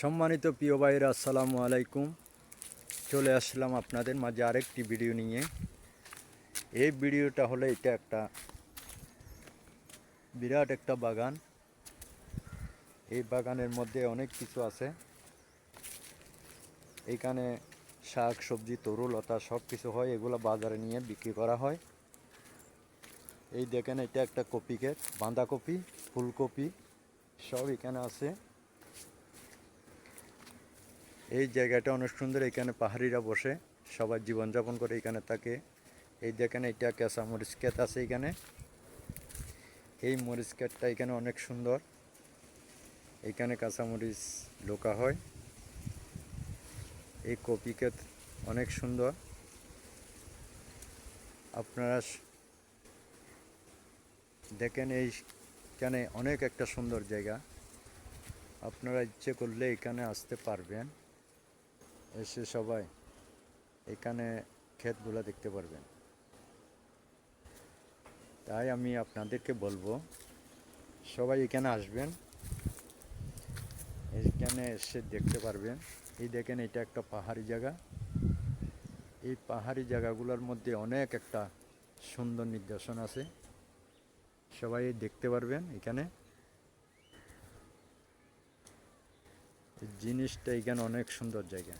সম্মানিত প্রিয় ভাইরা আসসালামু আলাইকুম। চলে আসলাম আপনাদের মাঝে আরেকটি ভিডিও নিয়ে। এই ভিডিওটা হলো এটা একটা বিরাট একটা বাগান। এই বাগানের মধ্যে অনেক কিছু আছে। এইখানে শাক, সবজি তরুলতা সব কিছু হয়, এগুলো বাজারে নিয়ে বিক্রি করা হয়। এই দেখেন, এটা একটা কপি ক্ষেত, বাঁধাকপি, ফুলকপি, সব এখানে আছে। এই জায়গাটা অনেক সুন্দর, এখানে পাহাড়িরা বসে, সবার জীবনযাপন করে এখানে থাকে। এই দেখেন, এটা কেঁচা মরিচ ক্ষেত আছে এখানে। এই মরিচ ক্ষেতটা এখানে অনেক সুন্দর। এখানে কাঁচামরিচ লোকা হয়। এই কপি ক্ষেত অনেক সুন্দর। আপনারা দেখেন, এইখানে অনেক একটা সুন্দর জায়গা। আপনারা ইচ্ছে করলে এখানে আসতে পারবেন। এসে সবাই এখানে ক্ষেতগুলো দেখতে পারবেন। তাই আমি আপনাদেরকে বলব, সবাই এখানে আসবেন। এখানে এসে দেখতে পারবেন। এই দেখেন, এটা একটা পাহাড়ি জায়গা। এই পাহাড়ি জায়গাগুলোর মধ্যে অনেক একটা সুন্দর নিদর্শন আছে। সবাই দেখতে পারবেন এখানে। জিনিসটা এখানে অনেক সুন্দর জায়গা।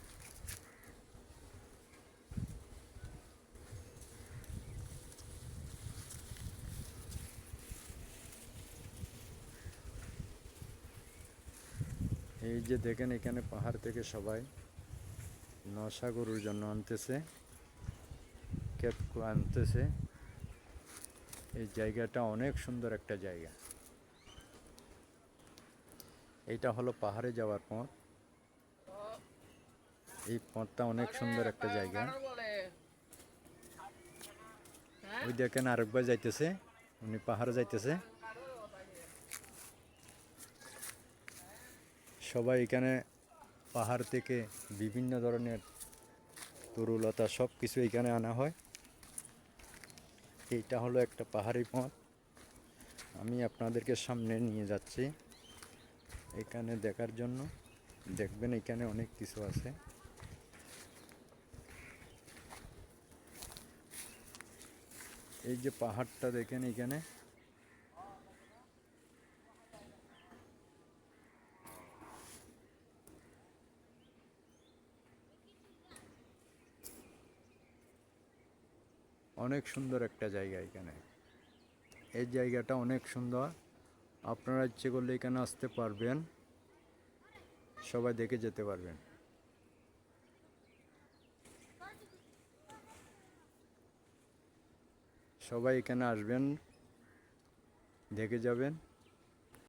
এই যে দেখেন এখানে পাহাড় থেকে সবাই নশা গরুর জন্য আনতেছে ক্ষেত আনতেছে। এই জায়গাটা অনেক সুন্দর একটা জায়গা। এইটা হলো পাহাড়ে যাওয়ার পথ। এই পথটা অনেক সুন্দর একটা জায়গা। ওই দেখেন আরেকবার যাইতেছে, উনি পাহাড়ে যাইতেছে। সবাই এখানে পাহাড় থেকে বিভিন্ন ধরনের তরুলতা সব কিছু এখানে আনা হয়। এইটা হলো একটা পাহাড়ি পথ। আমি আপনাদেরকে সামনে নিয়ে যাচ্ছি এখানে দেখার জন্য। দেখবেন এখানে অনেক কিছু আছে। এই যে পাহাড়টা দেখেন এখানে। অনেক সুন্দর একটা জায়গা এখানে। এই জায়গাটা অনেক সুন্দর। আপনারা ইচ্ছে করলে এখানে আসতে পারবেন। সবাই দেখে যেতে পারবেন। সবাই এখানে আসবেন, দেখে যাবেন।